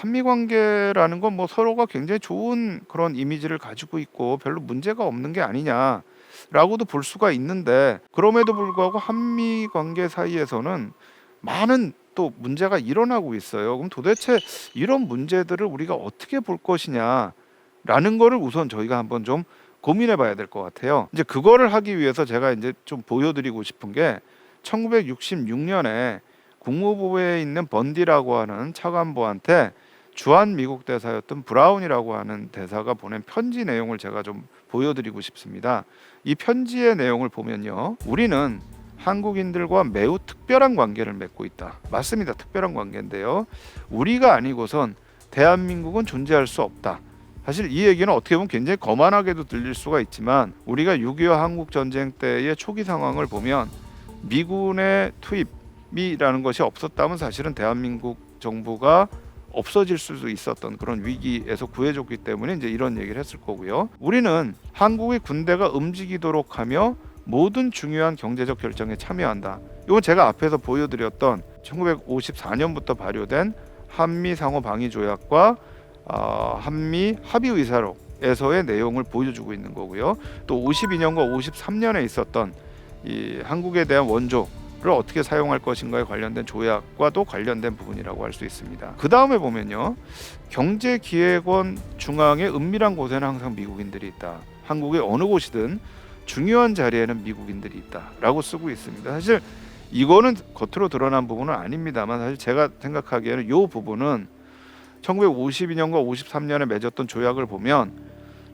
한미 관계라는 건 뭐 서로가 굉장히 좋은 그런 이미지를 가지고 있고 별로 문제가 없는 게 아니냐라고도 볼 수가 있는데 그럼에도 불구하고 한미 관계 사이에서는 많은 또 문제가 일어나고 있어요. 그럼 도대체 이런 문제들을 우리가 어떻게 볼 것이냐라는 거를 우선 저희가 한번 좀 고민해 봐야 될 것 같아요. 이제 그거를 하기 위해서 제가 이제 좀 보여드리고 싶은 게 1966년에 국무부에 있는 번디라고 하는 차관보한테 주한 미국 대사였던 브라운이라고 하는 대사가 보낸 편지 내용을 제가 좀 보여드리고 싶습니다. 이 편지의 내용을 보면요, 우리는 한국인들과 매우 특별한 관계를 맺고 있다. 맞습니다. 특별한 관계인데요. 우리가 아니고선 대한민국은 존재할 수 없다. 사실 이 얘기는 어떻게 보면 굉장히 거만하게도 들릴 수가 있지만 우리가 6.25 한국 전쟁 때의 초기 상황을 보면 미군의 투입이라는 것이 없었다면 사실은 대한민국 정부가 없어질 수도 있었던 그런 위기에서 구해줬기 때문에 이제 이런 얘기를 했을 거고요. 우리는 한국의 군대가 움직이도록 하며 모든 중요한 경제적 결정에 참여한다. 이건 제가 앞에서 보여드렸던 1954년부터 발효된 한미 상호 방위 조약과 어, 한미 합의 의사록에서의 내용을 보여주고 있는 거고요. 또 52년과 53년에 있었던 이 한국에 대한 원조 를 어떻게 사용할 것인가에 관련된 조약과도 관련된 부분이라고 할 수 있습니다. 그 다음에 보면요, 경제기획원 중앙의 은밀한 곳에는 항상 미국인들이 있다. 한국의 어느 곳이든 중요한 자리에는 미국인들이 있다라고 쓰고 있습니다. 사실 이거는 겉으로 드러난 부분은 아닙니다만 사실 제가 생각하기에는 이 부분은 1952년과 53년에 맺었던 조약을 보면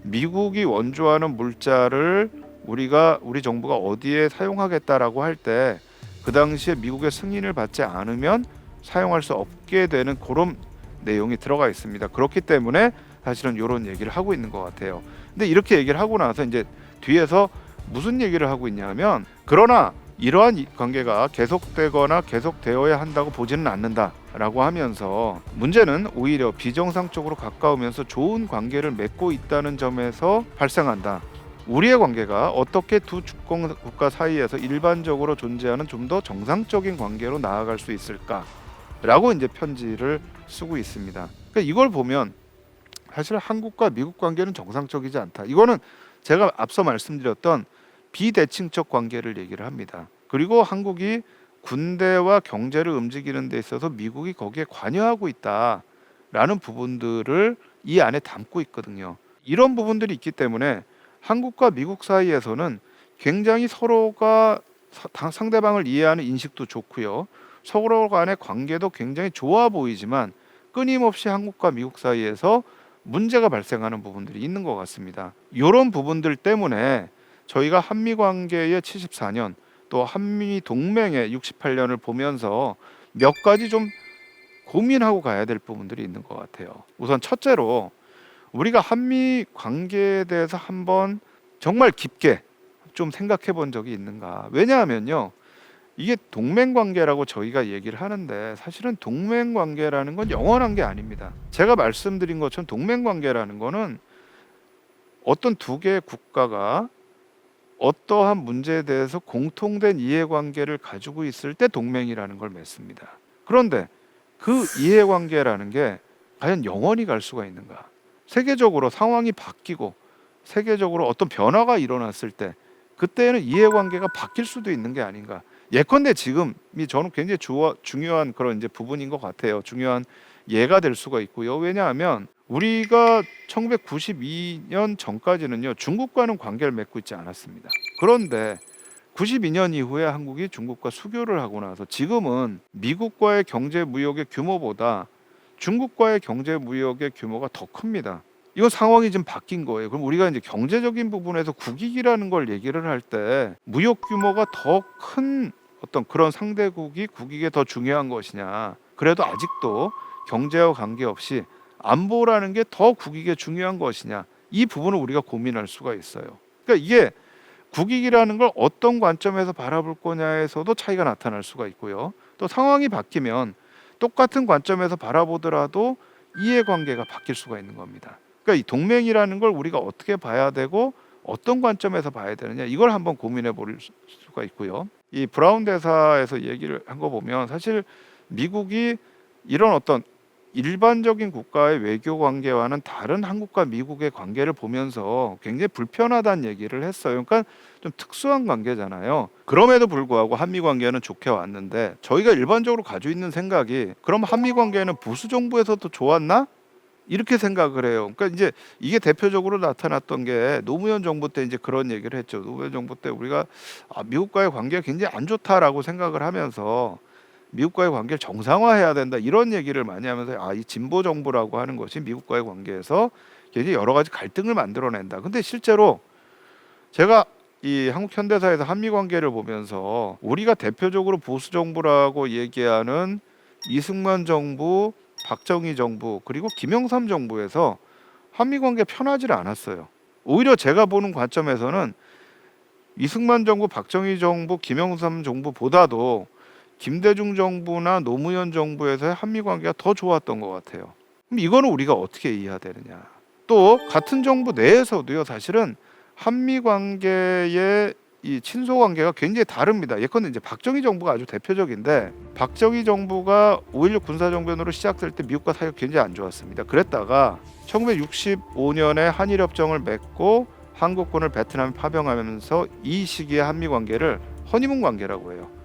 미국이 원조하는 물자를 우리가 우리 정부가 어디에 사용하겠다라고 할때 그 당시에 미국의 승인을 받지 않으면 사용할 수 없게 되는 그런 내용이 들어가 있습니다. 그렇기 때문에 사실은 이런 얘기를 하고 있는 것 같아요. 근데 이렇게 얘기를 하고 나서 이제 뒤에서 무슨 얘기를 하고 있냐면 그러나 이러한 이 관계가 계속되거나 계속되어야 한다고 보지는 않는다라고 하면서 문제는 오히려 비정상적으로 가까우면서 좋은 관계를 맺고 있다는 점에서 발생한다. 우리의 관계가 어떻게 두 주권 국가 사이에서 일반적으로 존재하는 좀 더 정상적인 관계로 나아갈 수 있을까라고 이제 편지를 쓰고 있습니다. 그러니까 이걸 보면 사실 한국과 미국 관계는 정상적이지 않다. 이거는 제가 앞서 말씀드렸던 비대칭적 관계를 얘기를 합니다. 그리고 한국이 군대와 경제를 움직이는 데 있어서 미국이 거기에 관여하고 있다라는 부분들을 이 안에 담고 있거든요. 이런 부분들이 있기 때문에 한국과 미국 사이에서는 굉장히 서로가 사- 상대방을 이해하는 인식도 좋고요. 서로 간의 관계도 굉장히 좋아 보이지만 끊임없이 한국과 미국 사이에서 문제가 발생하는 부분들이 있는 것 같습니다. 이런 부분들 때문에 저희가 한미 관계의 74년 또 한미 동맹의 68년을 보면서 몇 가지 좀 고민하고 가야 될 부분들이 있는 것 같아요. 우선 첫째로 우리가 한미 관계에 대해서 한번 정말 깊게 좀 생각해 본 적이 있는가? 왜냐하면요. 이게 동맹 관계라고 저희가 얘기를 하는데 사실은 동맹 관계라는 건 영원한 게 아닙니다. 제가 말씀드린 것처럼 동맹 관계라는 거는 어떤 두 개의 국가가 어떠한 문제에 대해서 공통된 이해관계를 가지고 있을 때 동맹이라는 걸 맺습니다. 그런데 그 이해관계라는 게 과연 영원히 갈 수가 있는가? 세계적으로 상황이 바뀌고 세계적으로 어떤 변화가 일어났을 때 그때는 이해관계가 바뀔 수도 있는 게 아닌가? 예컨대 지금이 저는 굉장히 주어, 중요한 그런 이제 부분인 것 같아요. 중요한 예가 될 수가 있고요. 왜냐하면 우리가 1992년 전까지는요 중국과는 관계를 맺고 있지 않았습니다. 그런데 92년 이후에 한국이 중국과 수교를 하고 나서 지금은 미국과의 경제 무역의 규모보다 중국과의 경제 무역의 규모가 더 큽니다. 이거 상황이 지금 바뀐 거예요. 그럼 우리가 이제 경제적인 부분에서 국익이라는 걸 얘기를 할 때 무역 규모가 더 큰 어떤 그런 상대국이 국익에 더 중요한 것이냐. 그래도 아직도 경제와 관계없이 안보라는 게 더 국익에 중요한 것이냐. 이 부분을 우리가 고민할 수가 있어요. 그러니까 이게 국익이라는 걸 어떤 관점에서 바라볼 거냐에서도 차이가 나타날 수가 있고요. 또 상황이 바뀌면 똑같은 관점에서 바라보더라도 이해관계가 바뀔 수가 있는 겁니다. 그러니까 이 동맹이라는 걸 우리가 어떻게 봐야 되고 어떤 관점에서 봐야 되느냐 이걸 한번 고민해 볼 수가 있고요. 이 브라운 대사에서 얘기를 한 거 보면 사실 미국이 이런 어떤 일반적인 국가의 외교 관계와는 다른 한국과 미국의 관계를 보면서 굉장히 불편하다는 얘기를 했어요. 그러니까 좀 특수한 관계잖아요. 그럼에도 불구하고 한미 관계는 좋게 왔는데 저희가 일반적으로 가지고 있는 생각이 그럼 한미 관계는 보수 정부에서도 좋았나? 이렇게 생각을 해요. 그러니까 이제 이게 대표적으로 나타났던 게 노무현 정부 때 이제 그런 얘기를 했죠. 노무현 정부 때 우리가 아, 미국과의 관계가 굉장히 안 좋다라고 생각을 하면서 미국과의 관계를 정상화해야 된다 이런 얘기를 많이 하면서 아 이 진보 정부라고 하는 것이 미국과의 관계에서 굉장히 여러 가지 갈등을 만들어낸다. 근데 실제로 제가 이 한국 현대사에서 한미 관계를 보면서 우리가 대표적으로 보수 정부라고 얘기하는 이승만 정부, 박정희 정부 그리고 김영삼 정부에서 한미 관계 편하지를 않았어요. 오히려 제가 보는 관점에서는 이승만 정부, 박정희 정부, 김영삼 정부보다도 김대중 정부나 노무현 정부에서의 한미 관계가 더 좋았던 것 같아요. 그럼 이거는 우리가 어떻게 이해해야 되느냐? 또 같은 정부 내에서도요, 사실은 한미 관계의 이 친소 관계가 굉장히 다릅니다. 예컨대 이제 박정희 정부가 아주 대표적인데 박정희 정부가 5.16 군사정변으로 시작될 때 미국과 사이가 굉장히 안 좋았습니다. 그랬다가 1965년에 한일협정을 맺고 한국군을 베트남에 파병하면서 이 시기에 한미 관계를 허니문 관계라고 해요.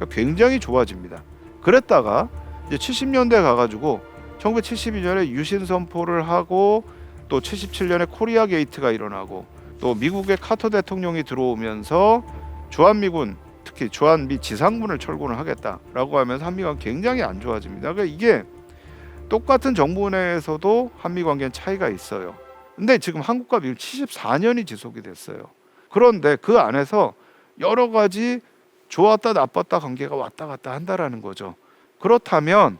그러니까 굉장히 좋아집니다. 그랬다가 이제 70년대 가가지고 1972년에 유신 선포를 하고 또 77년에 코리아 게이트가 일어나고 또 미국의 카터 대통령이 들어오면서 주한미군 특히 주한미 지상군을 철군을 하겠다라고 하면서 한미 관 굉장히 안 좋아집니다. 그러니까 이게 똑같은 정부 내에서도 한미 관계는 차이가 있어요. 근데 지금 한국과 미국 74년이 지속이 됐어요. 그런데 그 안에서 여러 가지 좋았다 나빴다 관계가 왔다 갔다 한다라는 거죠. 그렇다면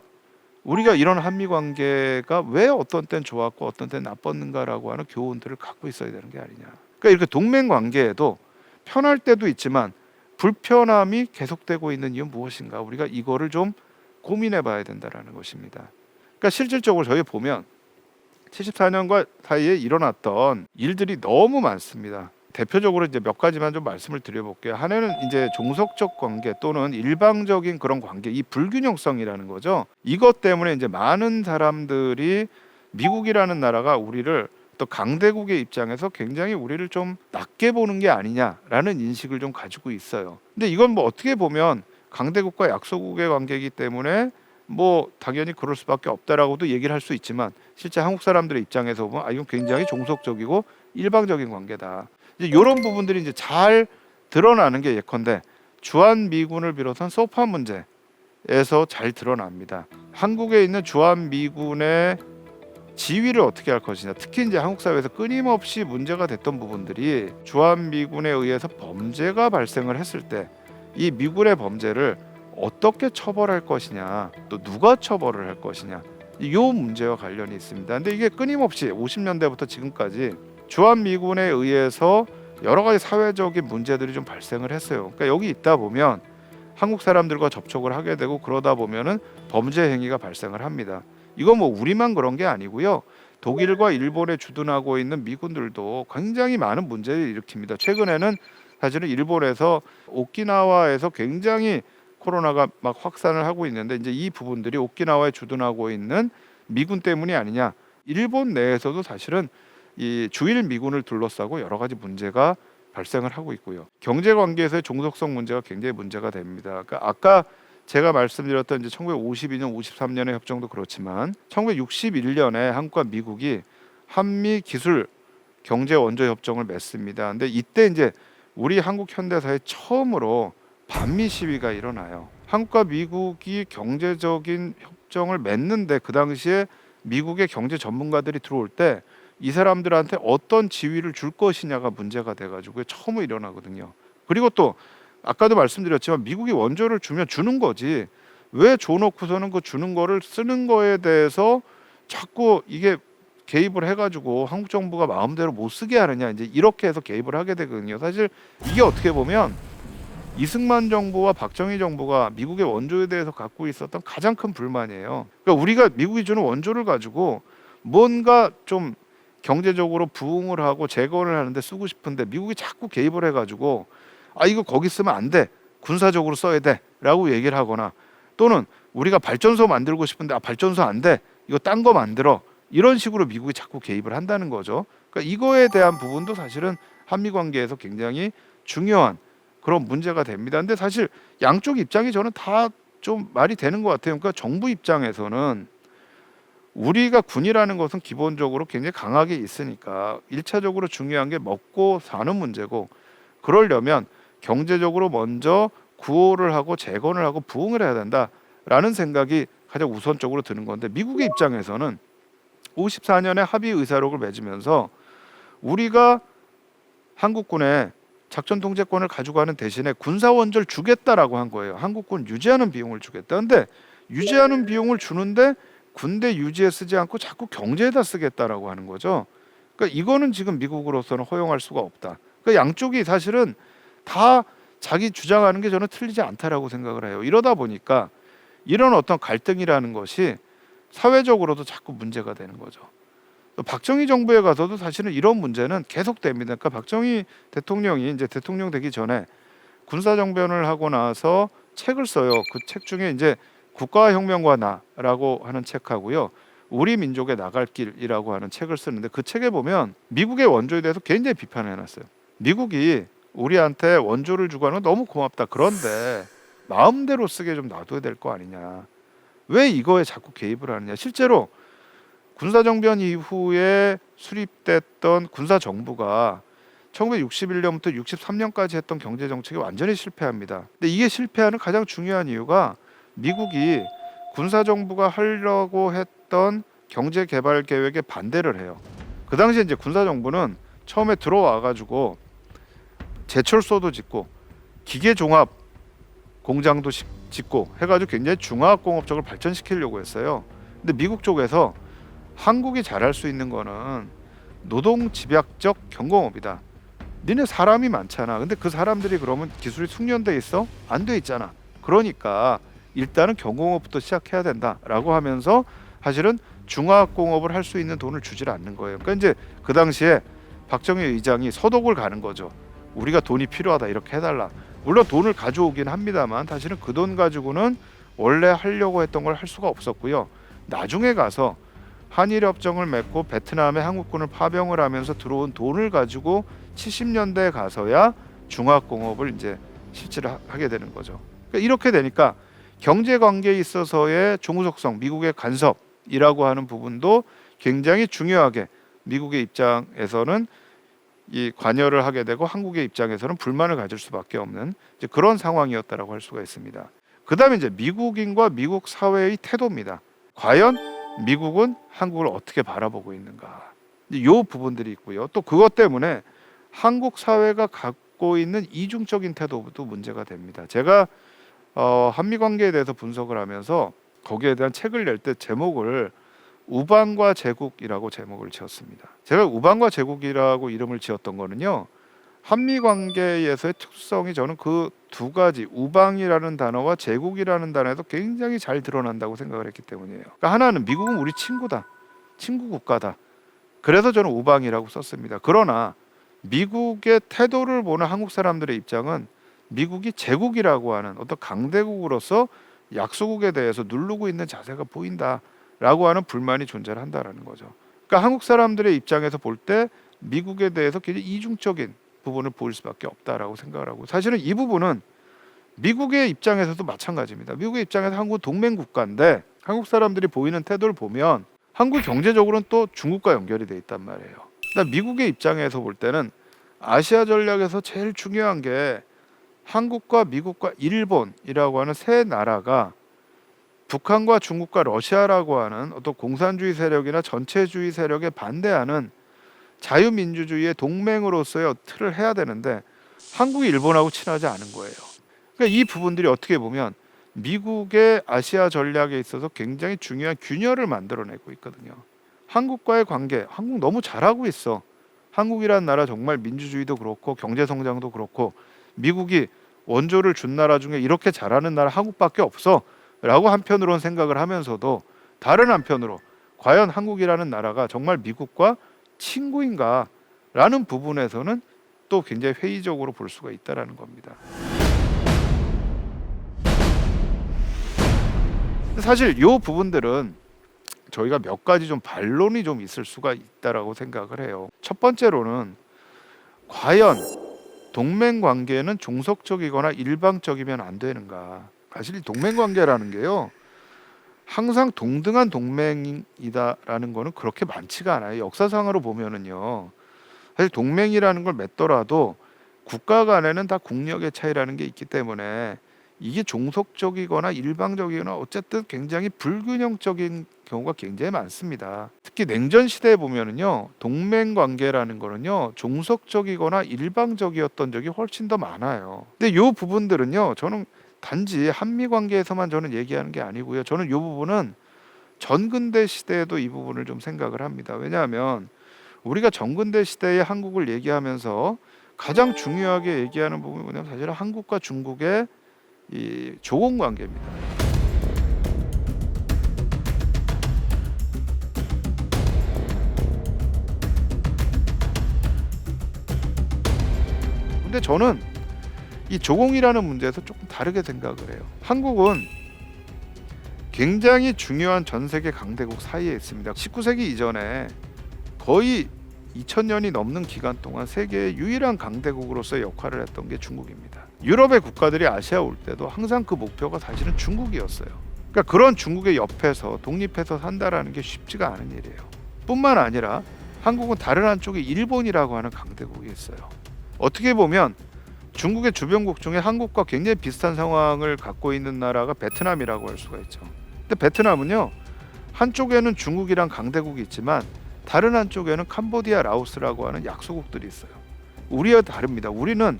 우리가 이런 한미 관계가 왜 어떤 땐 좋았고 어떤 땐 나빴는가라고 하는 교훈들을 갖고 있어야 되는 게 아니냐. 그러니까 이렇게 동맹 관계에도 편할 때도 있지만 불편함이 계속되고 있는 이유는 무엇인가? 우리가 이거를 좀 고민해 봐야 된다라는 것입니다. 그러니까 실질적으로 저희 보면 74년과 사이에 일어났던 일들이 너무 많습니다. 대표적으로 이제 몇 가지만 좀 말씀을 드려볼게요. 하나는 이제 종속적 관계 또는 일방적인 그런 관계, 이 불균형성이라는 거죠. 이것 때문에 이제 많은 사람들이 미국이라는 나라가 우리를 또 강대국의 입장에서 굉장히 우리를 좀 낮게 보는 게 아니냐라는 인식을 좀 가지고 있어요. 근데 이건 뭐 어떻게 보면 강대국과 약소국의 관계이기 때문에 뭐 당연히 그럴 수밖에 없다라고도 얘기를 할 수 있지만 실제 한국 사람들의 입장에서 보면 아 이건 굉장히 종속적이고 일방적인 관계다. 이런 부분들이 이제 잘 드러나는 게 예컨대 주한 미군을 비롯한 소파 문제에서 잘 드러납니다. 한국에 있는 주한 미군의 지위를 어떻게 할 것이냐. 특히 이제 한국 사회에서 끊임없이 문제가 됐던 부분들이 주한 미군에 의해서 범죄가 발생을 했을 때 이 미군의 범죄를 어떻게 처벌할 것이냐, 또 누가 처벌을 할 것이냐, 이 문제와 관련이 있습니다. 근데 이게 끊임없이 50년대부터 지금까지 주한 미군에 의해서 여러 가지 사회적인 문제들이 좀 발생을 했어요. 그러니까 여기 있다 보면 한국 사람들과 접촉을 하게 되고 그러다 보면은 범죄 행위가 발생을 합니다. 이건 뭐 우리만 그런 게 아니고요. 독일과 일본에 주둔하고 있는 미군들도 굉장히 많은 문제를 일으킵니다. 최근에는 사실은 일본에서 오키나와에서 굉장히 코로나가 막 확산을 하고 있는데 이제 이 부분들이 오키나와에 주둔하고 있는 미군 때문이 아니냐. 일본 내에서도 사실은 이 주일 미군을 둘러싸고 여러 가지 문제가 발생을 하고 있고요. 경제 관계에서의 종속성 문제가 굉장히 문제가 됩니다. 그러니까 아까 제가 말씀드렸던 이제 1952년, 53년의 협정도 그렇지만 1961년에 한국과 미국이 한미 기술 경제 원조 협정을 맺습니다. 근데 이때 이제 우리 한국 현대사에 처음으로 반미 시위가 일어나요. 한국과 미국이 경제적인 협정을 맺는데 그 당시에 미국의 경제 전문가들이 들어올 때 이 사람들한테 어떤 지위를 줄 것이냐가 문제가 돼가지고 처음 일어나거든요. 그리고 또 아까도 말씀드렸지만 미국이 원조를 주면 주는 거지 왜 줘놓고서는 그 주는 거를 쓰는 거에 대해서 자꾸 이게 개입을 해가지고 한국 정부가 마음대로 못 쓰게 하느냐 이제 이렇게 해서 개입을 하게 되거든요. 사실 이게 어떻게 보면 이승만 정부와 박정희 정부가 미국의 원조에 대해서 갖고 있었던 가장 큰 불만이에요. 그러니까 우리가 미국이 주는 원조를 가지고 뭔가 좀 경제적으로 부흥을 하고 재건을 하는데 쓰고 싶은데 미국이 자꾸 개입을 해가지고 아 이거 거기 쓰면 안 돼. 군사적으로 써야 돼라고 얘기를 하거나 또는 우리가 발전소 만들고 싶은데 아 발전소 안 돼. 이거 딴 거 만들어 이런 식으로 미국이 자꾸 개입을 한다는 거죠. 그러니까 이거에 대한 부분도 사실은 한미 관계에서 굉장히 중요한 그런 문제가 됩니다. 근데 사실 양쪽 입장이 저는 다 좀 말이 되는 것 같아요. 그러니까 정부 입장에서는 우리가 군이라는 것은 기본적으로 굉장히 강하게 있으니까 일차적으로 중요한 게 먹고 사는 문제고 그러려면 경제적으로 먼저 구호를 하고 재건을 하고 부흥을 해야 된다라는 생각이 가장 우선적으로 드는 건데 미국의 입장에서는 54년에 합의 의사록을 맺으면서 우리가 한국군에 작전 통제권을 가져가는 대신에 군사 원조를 주겠다라고 한 거예요. 한국군 유지하는 비용을 주겠다. 근데 유지하는 비용을 주는데 군대 유지에 쓰지 않고 자꾸 경제에다 쓰겠다라고 하는 거죠. 그러니까 이거는 지금 미국으로서는 허용할 수가 없다. 그러니까 양쪽이 사실은 다 자기 주장하는 게 저는 틀리지 않다라고 생각을 해요. 이러다 보니까 이런 어떤 갈등이라는 것이 사회적으로도 자꾸 문제가 되는 거죠. 또 박정희 정부에 가서도 사실은 이런 문제는 계속됩니다. 그러니까 박정희 대통령이 이제 대통령 되기 전에 군사 정변을 하고 나서 책을 써요. 그 책 중에 이제 국가혁명과 나라고 하는 책하고요. 우리 민족의 나갈 길이라고 하는 책을 쓰는데 그 책에 보면 미국의 원조에 대해서 굉장히 비판을 해놨어요. 미국이 우리한테 원조를 주고 하는 건 너무 고맙다. 그런데 마음대로 쓰게 좀 놔둬야 될 거 아니냐. 왜 이거에 자꾸 개입을 하느냐. 실제로 군사정변 이후에 수립됐던 군사정부가 1961년부터 63년까지 했던 경제정책이 완전히 실패합니다. 근데 이게 실패하는 가장 중요한 이유가 미국이 군사 정부가 하려고 했던 경제 개발 계획에 반대를 해요. 그 당시에 이제 군사 정부는 처음에 들어와 가지고 제철소도 짓고 기계 종합 공장도 시- 짓고 해가지고 굉장히 중화학 공업적으로 발전시키려고 했어요. 근데 미국 쪽에서 한국이 잘할 수 있는 거는 노동 집약적 경공업이다. 니네 사람이 많잖아. 근데 그 사람들이 그러면 기술이 숙련돼 있어? 안 돼 있잖아. 그러니까 일단은 경공업부터 시작해야 된다라고 하면서 사실은 중화학공업을 할 수 있는 돈을 주질 않는 거예요. 그러니까 이제 그 당시에 박정희 의장이 서독을 가는 거죠. 우리가 돈이 필요하다 이렇게 해달라. 물론 돈을 가져오긴 합니다만 사실은 그 돈 가지고는 원래 하려고 했던 걸 할 수가 없었고요. 나중에 가서 한일 협정을 맺고 베트남에 한국군을 파병을 하면서 들어온 돈을 가지고 70년대에 가서야 중화공업을 이제 하- 하게 되는 거죠. 그러니까 이렇게 되니까 경제 관계에 있어서의 종우속성, 미국의 간섭이라고 하는 부분도 굉장히 중요하게 미국의 입장에서는 이 관여를 하게 되고 한국의 입장에서는 불만을 가질 수밖에 없는 이제 그런 상황이었다라고 할 수가 있습니다. 그다음에 이제 미국인과 미국 사회의 태도입니다. 과연 미국은 한국을 어떻게 바라보고 있는가? 이 부분들이 있고요. 또 그것 때문에 한국 사회가 갖고 있는 이중적인 태도도 문제가 됩니다. 제가 어, 한미 관계에 대해서 분석을 하면서 거기에 대한 책을 낼 때 제목을 우방과 제국이라고 제목을 지었습니다. 제가 우방과 제국이라고 이름을 지었던 거는요. 한미 관계에서의 특성이 저는 그 두 가지 우방이라는 단어와 제국이라는 단어에서 굉장히 잘 드러난다고 생각을 했기 때문이에요. 그러니까 하나는 미국은 우리 친구다, 친구 국가다. 그래서 저는 우방이라고 썼습니다. 그러나 미국의 태도를 보는 한국 사람들의 입장은 미국이 제국이라고 하는 어떤 강대국으로서 약소국에 대해서 누르고 있는 자세가 보인다라고 하는 불만이 존재를 한다라는 거죠. 그러니까 한국 사람들의 입장에서 볼 때 미국에 대해서 굉장히 이중적인 부분을 보일 수밖에 없다라고 생각을 하고 사실은 이 부분은 미국의 입장에서도 마찬가지입니다. 미국의 입장에서 한국 동맹 국가인데 한국 사람들이 보이는 태도를 보면 한국 경제적으로는 또 중국과 연결이 돼 있단 말이에요. 그러니까 미국의 입장에서 볼 때는 아시아 전략에서 제일 중요한 게 한국과 미국과 일본이라고 하는 세 나라가 북한과 중국과 러시아라고 하는 어떤 공산주의 세력이나 전체주의 세력에 반대하는 자유민주주의의 동맹으로서의 틀을 해야 되는데 한국이 일본하고 친하지 않은 거예요. 그러니까 이 부분들이 어떻게 보면 미국의 아시아 전략에 있어서 굉장히 중요한 균열을 만들어내고 있거든요. 한국과의 관계, 한국 너무 잘하고 있어. 한국이라는 나라 정말 민주주의도 그렇고 경제 성장도 그렇고 미국이 원조를 준 나라 중에 이렇게 잘하는 나라 한국밖에 없어라고 한편으로는 생각을 하면서도 다른 한편으로 과연 한국이라는 나라가 정말 미국과 친구인가라는 부분에서는 또 굉장히 회의적으로 볼 수가 있다라는 겁니다. 사실 이 부분들은 저희가 몇 가지 좀 반론이 좀 있을 수가 있다라고 생각을 해요. 첫 번째로는 과연 동맹 관계는 종속적이거나 일방적이면 안 되는가? 사실 이 동맹 관계라는 게요. 항상 동등한 동맹이다라는 거는 그렇게 많지가 않아요. 역사상으로 보면은요. 사실 동맹이라는 걸 맺더라도 국가 간에는 다 국력의 차이라는 게 있기 때문에 이게 종속적이거나 일방적이거나 어쨌든 굉장히 불균형적인 경우가 굉장히 많습니다. 특히 냉전 시대에 보면은요, 동맹 관계라는 거는요, 종속적이거나 일방적이었던 적이 훨씬 더 많아요. 근데 요 부분들은요, 저는 단지 한미 관계에서만 저는 얘기하는 게 아니고요. 저는 요 부분은 전근대 시대에도 이 부분을 좀 생각을 합니다. 왜냐하면 우리가 전근대 시대의 한국을 얘기하면서 가장 중요하게 얘기하는 부분이 뭐냐면 사실은 한국과 중국의 이 조공 관계입니다. 근데 저는 이 조공이라는 문제에서 조금 다르게 생각을 해요. 한국은 굉장히 중요한 전 세계 강대국 사이에 있습니다. 19세기 이전에 거의 2000년이 넘는 기간 동안 세계의 유일한 강대국으로서의 역할을 했던 게 중국입니다. 유럽의 국가들이 아시아 올 때도 항상 그 목표가 사실은 중국이었어요. 그러니까 그런 중국의 옆에서 독립해서 산다라는 게 쉽지가 않은 일이에요. 뿐만 아니라 한국은 다른 한쪽에 일본이라고 하는 강대국이 있어요. 어떻게 보면 중국의 주변국 중에 한국과 굉장히 비슷한 상황을 갖고 있는 나라가 베트남이라고 할 수가 있죠. 근데 베트남은요 한쪽에는 중국이랑 강대국이 있지만 다른 한쪽에는 캄보디아, 라오스라고 하는 약소국들이 있어요. 우리와 다릅니다. 우리는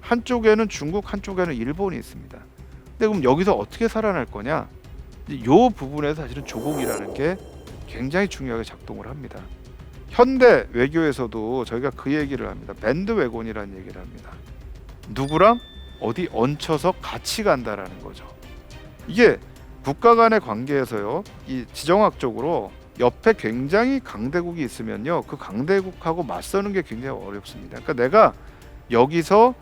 한쪽에는 중국, 한쪽에는 일본이 있습니다. 근데 그럼 여기서 어떻게 살아날 거냐? 이 부분에서 사실은 조공이라는 게 굉장히 중요하게 작동을 합니다. 현대 외교에서도 저희가 그 얘기를 합니다. 밴드 웨곤이라는 얘기를 합니다. 누구랑 어디 얹혀서 같이 간다라는 거죠. 이게 국가 간의 관계에서요. 이 지정학적으로 옆에 굉장히 강대국이 있으면요. 그 강대국하고 맞서는 게 굉장히 어렵습니다. 그러니까 내가 여기서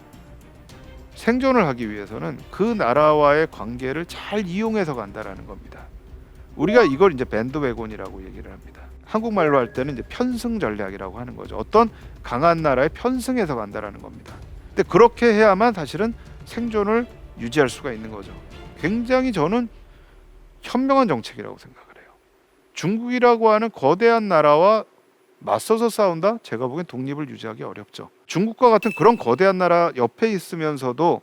생존을 하기 위해서는 그 나라와의 관계를 잘 이용해서 간다라는 겁니다. 우리가 이걸 이제 밴드웨곤이라고 얘기를 합니다. 한국말로 할 때는 이제 편승 전략이라고 하는 거죠. 어떤 강한 나라에 편승해서 간다라는 겁니다. 근데 그렇게 해야만 사실은 생존을 유지할 수가 있는 거죠. 굉장히 저는 현명한 정책이라고 생각을 해요. 중국이라고 하는 거대한 나라와 맞서서 싸운다? 제가 보기엔 독립을 유지하기 어렵죠. 중국과 같은 그런 거대한 나라 옆에 있으면서도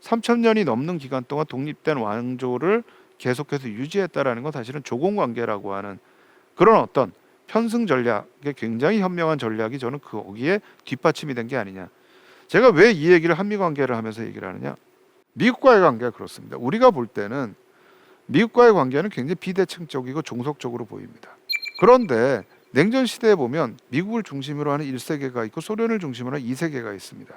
3천 년이 넘는 기간 동안 독립된 왕조를 계속해서 유지했다라는 건 사실은 조공 관계라고 하는 그런 어떤 편승 전략의 굉장히 현명한 전략이 저는 그 거기에 뒷받침이 된 게 아니냐. 제가 왜 이 얘기를 한미 관계를 하면서 얘기를 하느냐? 미국과의 관계가 그렇습니다. 우리가 볼 때는 미국과의 관계는 굉장히 비대칭적이고 종속적으로 보입니다. 그런데 냉전 시대에 보면 미국을 중심으로 하는 1세계가 있고 소련을 중심으로 하는 2세계가 있습니다.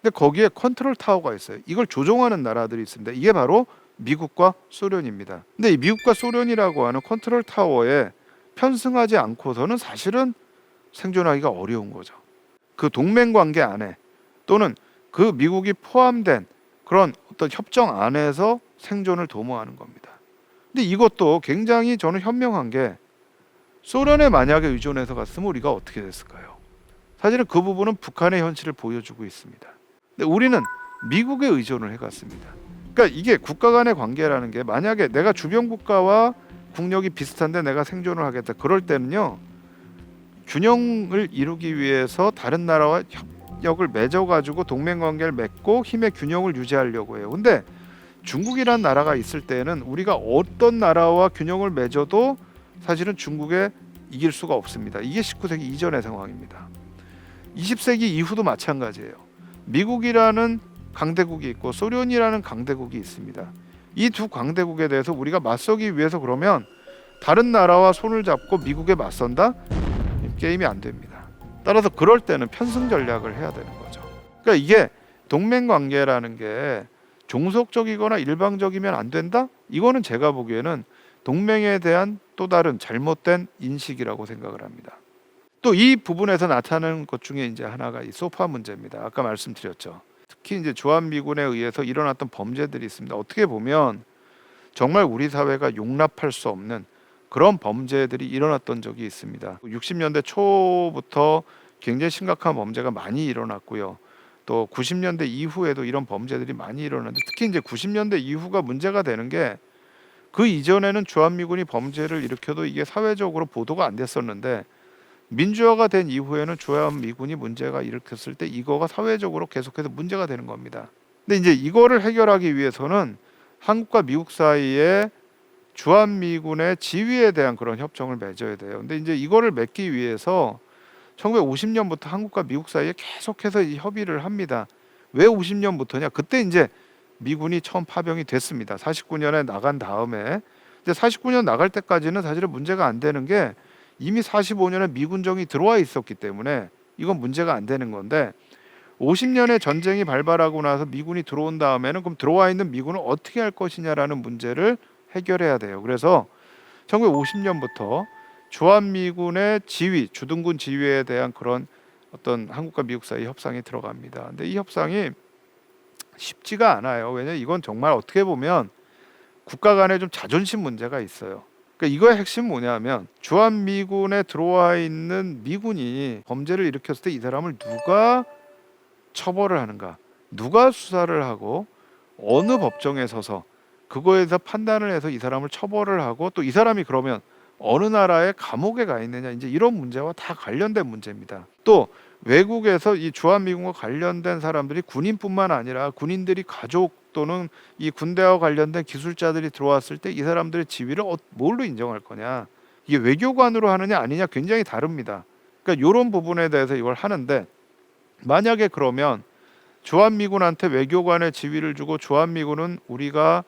근데 거기에 컨트롤 타워가 있어요. 이걸 조종하는 나라들이 있습니다. 이게 바로 미국과 소련입니다. 근데 이 미국과 소련이라고 하는 컨트롤 타워에 편승하지 않고서는 사실은 생존하기가 어려운 거죠. 그 동맹 관계 안에 또는 그 미국이 포함된 그런 어떤 협정 안에서 생존을 도모하는 겁니다. 근데 이것도 굉장히 저는 현명한 게 소련에 만약에 의존해서 갔으면 우리가 어떻게 됐을까요? 사실은 그 부분은 북한의 현실을 보여주고 있습니다. 근데 우리는 미국에 의존을 해갔습니다. 그러니까 이게 국가 간의 관계라는 게 만약에 내가 주변 국가와 국력이 비슷한데 내가 생존을 하겠다. 그럴 때는요. 균형을 이루기 위해서 다른 나라와 협력을 맺어 가지고 동맹 관계를 맺고 힘의 균형을 유지하려고 해요. 근데 중국이란 나라가 있을 때는 우리가 어떤 나라와 균형을 맺어도 사실은 중국에 이길 수가 없습니다. 이게 19세기 이전의 상황입니다. 20세기 이후도 마찬가지예요. 미국이라는 강대국이 있고 소련이라는 강대국이 있습니다. 이 두 강대국에 대해서 우리가 맞서기 위해서 그러면 다른 나라와 손을 잡고 미국에 맞선다? 게임이 안 됩니다. 따라서 그럴 때는 편승 전략을 해야 되는 거죠. 그러니까 이게 동맹 관계라는 게 종속적이거나 일방적이면 안 된다? 이거는 제가 보기에는 동맹에 대한 또 다른 잘못된 인식이라고 생각을 합니다. 또 이 부분에서 나타나는 것 중에 이제 하나가 이 소파 문제입니다. 아까 말씀드렸죠. 특히 이제 주한미군에 의해서 일어났던 범죄들이 있습니다. 어떻게 보면 정말 우리 사회가 용납할 수 없는 그런 범죄들이 일어났던 적이 있습니다. 60년대 초부터 굉장히 심각한 범죄가 많이 일어났고요. 또 90년대 이후에도 이런 범죄들이 많이 일어났는데 특히 이제 90년대 이후가 문제가 되는 게 그 이전에는 주한미군이 범죄를 일으켜도 이게 사회적으로 보도가 안 됐었는데 민주화가 된 이후에는 주한미군이 문제가 일으켰을 때 이거가 사회적으로 계속해서 문제가 되는 겁니다. 근데 이제 이거를 해결하기 위해서는 한국과 미국 사이에 주한미군의 지위에 대한 그런 협정을 맺어야 돼요. 근데 이제 이거를 맺기 위해서 1950년부터 한국과 미국 사이에 계속해서 이 협의를 합니다. 왜 50년부터냐? 그때 이제 미군이 처음 파병이 됐습니다. 49년에 나간 다음에 이제 49년 나갈 때까지는 사실은 문제가 안 되는 게 이미 45년에 미군정이 들어와 있었기 때문에 이건 문제가 안 되는 건데 50년에 전쟁이 발발하고 나서 미군이 들어온 다음에는 그럼 들어와 있는 미군을 어떻게 할 것이냐라는 문제를 해결해야 돼요. 그래서 1950년부터 주한미군의 지휘, 주둔군 지휘에 대한 그런 어떤 한국과 미국 사이 협상이 들어갑니다. 근데 이 협상이 쉽지가 않아요. 왜냐 이건 정말 어떻게 보면 국가 간에 좀 자존심 문제가 있어요. 그러니까 이거의 핵심 뭐냐면 주한 미군에 들어와 있는 미군이 범죄를 일으켰을 때 이 사람을 누가 처벌을 하는가, 누가 수사를 하고 어느 법정에 서서 그거에서 판단을 해서 이 사람을 처벌을 하고 또 이 사람이 그러면 어느 나라의 감옥에 가 있느냐 이제 이런 문제와 다 관련된 문제입니다. 또 외국에서 이 주한미군과 관련된 사람들이 군인뿐만 아니라 군인들이 가족 또는 이 군대와 관련된 기술자들이 들어왔을 때 이 사람들의 지위를 어- 뭘로 인정할 거냐 이게 외교관으로 하느냐 아니냐 굉장히 다릅니다. 그러니까 이런 부분에 대해서 이걸 하는데 만약에 그러면 주한미군한테 외교관의 지위를 주고 주한미군은 우리가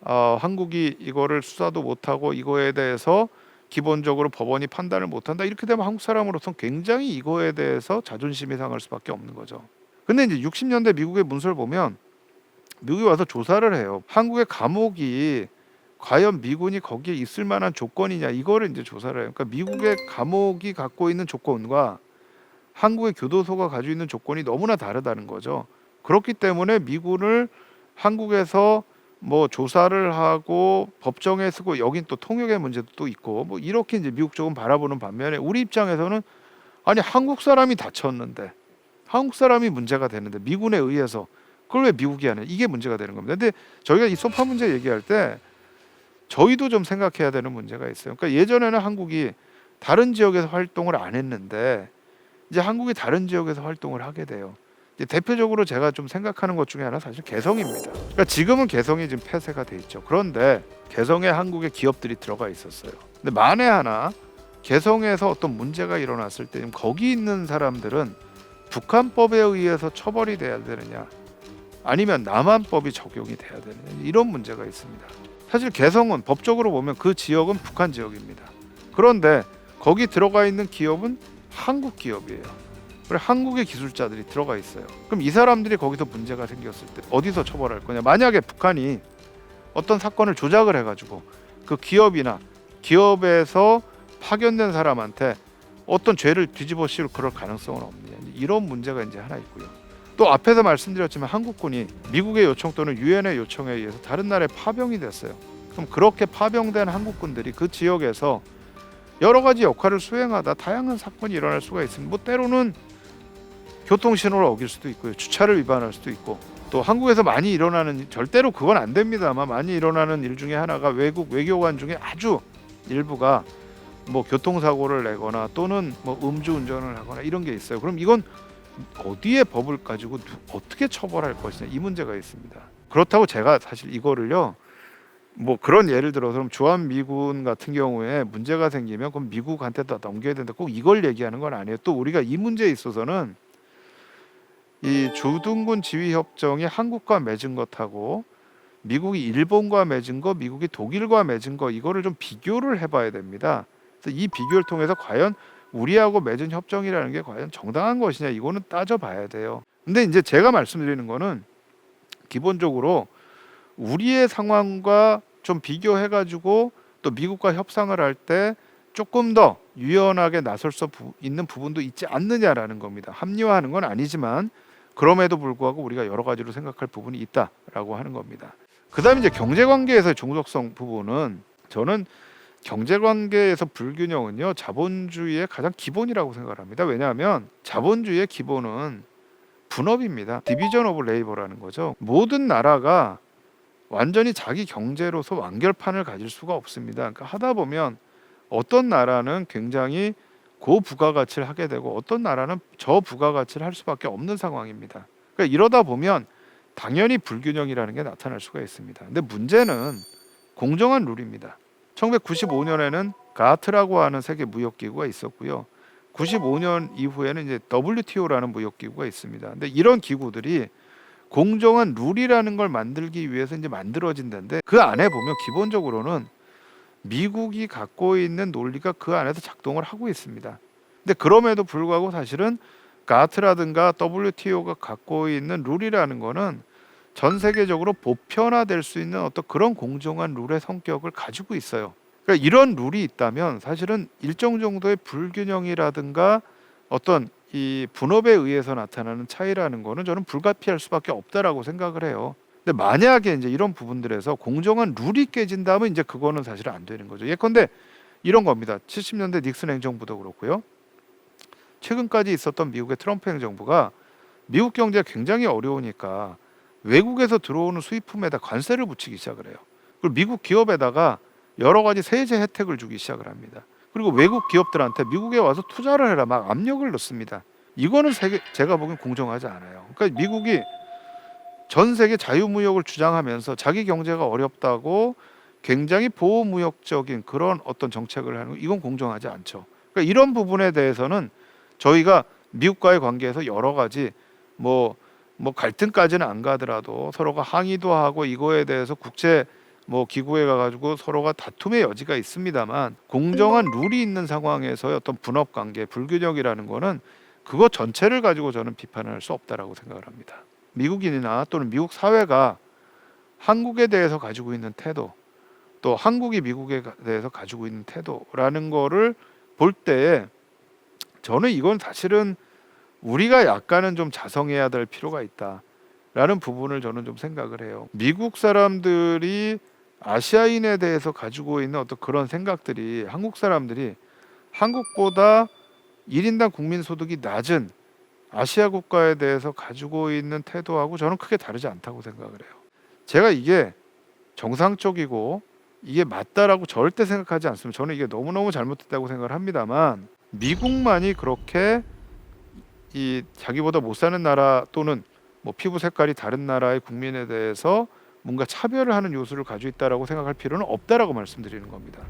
어, 한국이 이거를 수사도 못하고 이거에 대해서 기본적으로 법원이 판단을 못한다 이렇게 되면 한국 사람으로서는 굉장히 이거에 대해서 자존심이 상할 수밖에 없는 거죠. 근데 이제 60년대 미국의 문서를 보면 미국이 와서 조사를 해요. 한국의 감옥이 과연 미군이 거기에 있을 만한 조건이냐 이거를 이제 조사를 해요. 그러니까 미국의 감옥이 갖고 있는 조건과 한국의 교도소가 가지고 있는 조건이 너무나 다르다는 거죠. 그렇기 때문에 미군을 한국에서 뭐 조사를 하고 법정에 쓰고 여긴 또 통역의 문제도 또 있고 뭐 이렇게 이제 미국 쪽은 바라보는 반면에 우리 입장에서는 아니 한국 사람이 다쳤는데 한국 사람이 문제가 되는데 미군에 의해서 그걸 왜 미국이 하냐 이게 문제가 되는 겁니다. 근데 저희가 이 소파 문제 얘기할 때 저희도 좀 생각해야 되는 문제가 있어요. 그러니까 예전에는 한국이 다른 지역에서 활동을 안 했는데 이제 한국이 다른 지역에서 활동을 하게 돼요. 대표적으로 제가 좀 생각하는 것 중에 하나 사실 개성입니다. 그러니까 지금은 개성이 지금 폐쇄가 돼 있죠. 그런데 개성에 한국의 기업들이 들어가 있었어요. 근데 만에 하나 개성에서 어떤 문제가 일어났을 때 거기 있는 사람들은 북한법에 의해서 처벌이 돼야 되느냐 아니면 남한법이 적용이 돼야 되느냐 이런 문제가 있습니다. 사실 개성은 법적으로 보면 그 지역은 북한 지역입니다. 그런데 거기 들어가 있는 기업은 한국 기업이에요. 그리고 한국의 기술자들이 들어가 있어요. 그럼 이 사람들이 거기서 문제가 생겼을 때 어디서 처벌할 거냐? 만약에 북한이 어떤 사건을 조작을 해가지고 그 기업이나 기업에서 파견된 사람한테 어떤 죄를 뒤집어 씌울 그럴 가능성은 없느냐? 이런 문제가 이제 하나 있고요. 또 앞에서 말씀드렸지만 한국군이 미국의 요청 또는 유엔의 요청에 의해서 다른 나라에 파병이 됐어요. 그럼 그렇게 파병된 한국군들이 그 지역에서 여러 가지 역할을 수행하다 다양한 사건이 일어날 수가 있습니다. 뭐 때로는 교통 신호를 어길 수도 있고요. 주차를 위반할 수도 있고 또 한국에서 많이 일어나는 절대로 그건 안 됩니다만 많이 일어나는 일 중에 하나가 외국 외교관 중에 아주 일부가 뭐 교통사고를 내거나 또는 뭐 음주운전을 하거나 이런 게 있어요. 그럼 이건 어디에 법을 가지고 누, 어떻게 처벌할 것이냐 이 문제가 있습니다. 그렇다고 제가 사실 이거를요 뭐 그런 예를 들어서 그럼 주한 미군 같은 경우에 문제가 생기면 그럼 미국한테 다 넘겨야 된다 꼭 이걸 얘기하는 건 아니에요. 또 우리가 이 문제에 있어서는 이 주둔군 지휘 협정이 한국과 맺은 것하고 미국이 일본과 맺은 거, 미국이 독일과 맺은 거 이거를 좀 비교를 해봐야 됩니다. 그래서 이 비교를 통해서 과연 우리하고 맺은 협정이라는 게 과연 정당한 것이냐 이거는 따져봐야 돼요. 근데 이제 제가 말씀드리는 거는 기본적으로 우리의 상황과 좀 비교해가지고 또 미국과 협상을 할 때 조금 더 유연하게 나설 수 부- 있는 부분도 있지 않느냐라는 겁니다. 합리화하는 건 아니지만 그럼에도 불구하고 우리가 여러 가지로 생각할 부분이 있다라고 하는 겁니다. 그다음에 이제 경제 관계에서의 종속성 부분은 저는 경제 관계에서 불균형은요 자본주의의 가장 기본이라고 생각을 합니다. 왜냐하면 자본주의의 기본은 분업입니다. 디비전 오브 레이버라는 거죠. 모든 나라가 완전히 자기 경제로서 완결판을 가질 수가 없습니다. 그러니까 하다 보면 어떤 나라는 굉장히 고부가가치를 하게 되고 어떤 나라는 저부가가치를 할 수밖에 없는 상황입니다. 그러니까 이러다 보면 당연히 불균형이라는 게 나타날 수가 있습니다. 근데 문제는 공정한 룰입니다. 1995년에는 가트라고 하는 세계 무역 기구가 있었고요. 95년 이후에는 이제 WTO라는 무역 기구가 있습니다. 근데 이런 기구들이 공정한 룰이라는 걸 만들기 위해서 이제 만들어진다는데 그 안에 보면 기본적으로는 미국이 갖고 있는 논리가 그 안에서 작동을 하고 있습니다. 근데 그럼에도 불구하고 사실은 가트라든가 WTO가 갖고 있는 룰이라는 거는 전 세계적으로 보편화될 수 있는 어떤 그런 공정한 룰의 성격을 가지고 있어요. 그러니까 이런 룰이 있다면 사실은 일정 정도의 불균형이라든가 어떤 이 분업에 의해서 나타나는 차이라는 거는 저는 불가피할 수밖에 없다라고 생각을 해요. 근데 만약에 이제 이런 부분들에서 공정한 룰이 깨진다면 이제 그거는 사실 안 되는 거죠. 예컨대 이런 겁니다. 70년대 닉슨 행정부도 그렇고요. 최근까지 있었던 미국의 트럼프 행정부가 미국 경제가 굉장히 어려우니까 외국에서 들어오는 수입품에다 관세를 붙이기 시작을 해요. 그리고 미국 기업에다가 여러 가지 세제 혜택을 주기 시작을 합니다. 그리고 외국 기업들한테 미국에 와서 투자를 해라 막 압력을 넣습니다. 이거는 세계 제가 보기엔 공정하지 않아요. 그러니까 미국이 전 세계 자유무역을 주장하면서 자기 경제가 어렵다고 굉장히 보호무역적인 그런 어떤 정책을 하는 거 이건 공정하지 않죠. 그러니까 이런 부분에 대해서는 저희가 미국과의 관계에서 여러 가지 뭐뭐 갈등까지는 안 가더라도 서로가 항의도 하고 이거에 대해서 국제 뭐 기구에 가가지고 서로가 다툼의 여지가 있습니다만 공정한 룰이 있는 상황에서 어떤 분업 관계 불균형이라는 거는 그거 전체를 가지고 저는 비판할 수 없다라고 생각을 합니다. 미국인이나 또는 미국 사회가 한국에 대해서 가지고 있는 태도 또 한국이 미국에 가- 대해서 가지고 있는 태도라는 거를 볼 때에 저는 이건 사실은 우리가 약간은 좀 자성해야 될 필요가 있다라는 부분을 저는 좀 생각을 해요. 미국 사람들이 아시아인에 대해서 가지고 있는 어떤 그런 생각들이 한국 사람들이 한국보다 1인당 국민 소득이 낮은 아시아 국가에 대해서 가지고 있는 태도하고 저는 크게 다르지 않다고 생각을 해요. 제가 이게 정상적이고 이게 맞다라고 절대 생각하지 않습니다. 저는 이게 너무너무 잘못됐다고 생각을 합니다만 미국만이 그렇게 이 자기보다 못 사는 나라 또는 뭐 피부 색깔이 다른 나라의 국민에 대해서 뭔가 차별을 하는 요소를 가지고 있다라고 생각할 필요는 없다라고 말씀드리는 겁니다.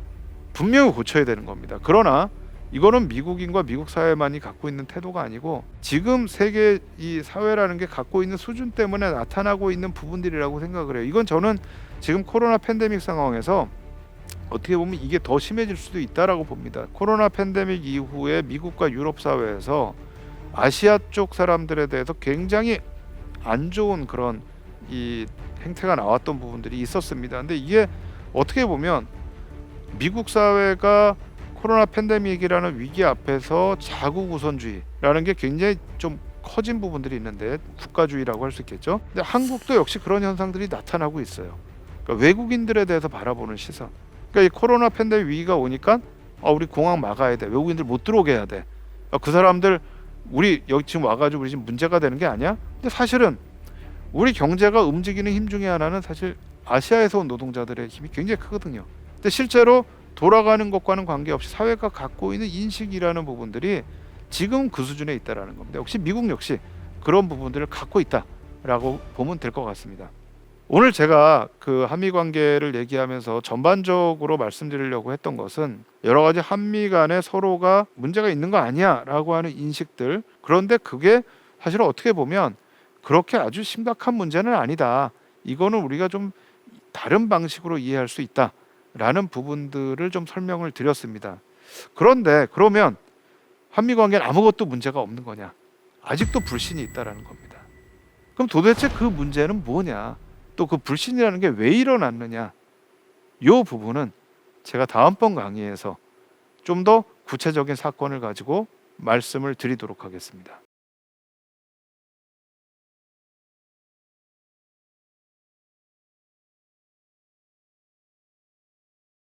분명히 고쳐야 되는 겁니다. 그러나 이거는 미국인과 미국 사회만이 갖고 있는 태도가 아니고 지금 세계 이 사회라는 게 갖고 있는 수준 때문에 나타나고 있는 부분들이라고 생각을 해요. 이건 저는 지금 코로나 팬데믹 상황에서 어떻게 보면 이게 더 심해질 수도 있다라고 봅니다. 코로나 팬데믹 이후에 미국과 유럽 사회에서 아시아 쪽 사람들에 대해서 굉장히 안 좋은 그런 이 행태가 나왔던 부분들이 있었습니다. 근데 이게 어떻게 보면 미국 사회가 코로나 팬데믹이라는 위기 앞에서 자국 우선주의라는 게 굉장히 좀 커진 부분들이 있는데 국가주의라고 할 수 있겠죠. 근데 한국도 역시 그런 현상들이 나타나고 있어요. 그러니까 외국인들에 대해서 바라보는 시선. 그러니까 이 코로나 팬데믹 위기가 오니까 아, 우리 공항 막아야 돼. 외국인들 못 들어오게 해야 돼. 아, 그 사람들 우리 여기 지금 와가지고 우리 지금 문제가 되는 게 아니야? 근데 사실은 우리 경제가 움직이는 힘 중에 하나는 사실 아시아에서 온 노동자들의 힘이 굉장히 크거든요. 근데 실제로 돌아가는 것과는 관계없이 사회가 갖고 있는 인식이라는 부분들이 지금 그 수준에 있다라는 겁니다. 역시 미국 역시 그런 부분들을 갖고 있다라고 보면 될 것 같습니다. 오늘 제가 그 한미 관계를 얘기하면서 전반적으로 말씀드리려고 했던 것은 여러 가지 한미 간에 서로가 문제가 있는 거 아니야라고 하는 인식들 그런데 그게 사실 어떻게 보면 그렇게 아주 심각한 문제는 아니다. 이거는 우리가 좀 다른 방식으로 이해할 수 있다 라는 부분들을 좀 설명을 드렸습니다. 그런데 그러면 한미 관계는 아무것도 문제가 없는 거냐? 아직도 불신이 있다라는 겁니다. 그럼 도대체 그 문제는 뭐냐? 또 그 불신이라는 게 왜 일어났느냐? 요 부분은 제가 다음번 강의에서 좀 더 구체적인 사건을 가지고 말씀을 드리도록 하겠습니다.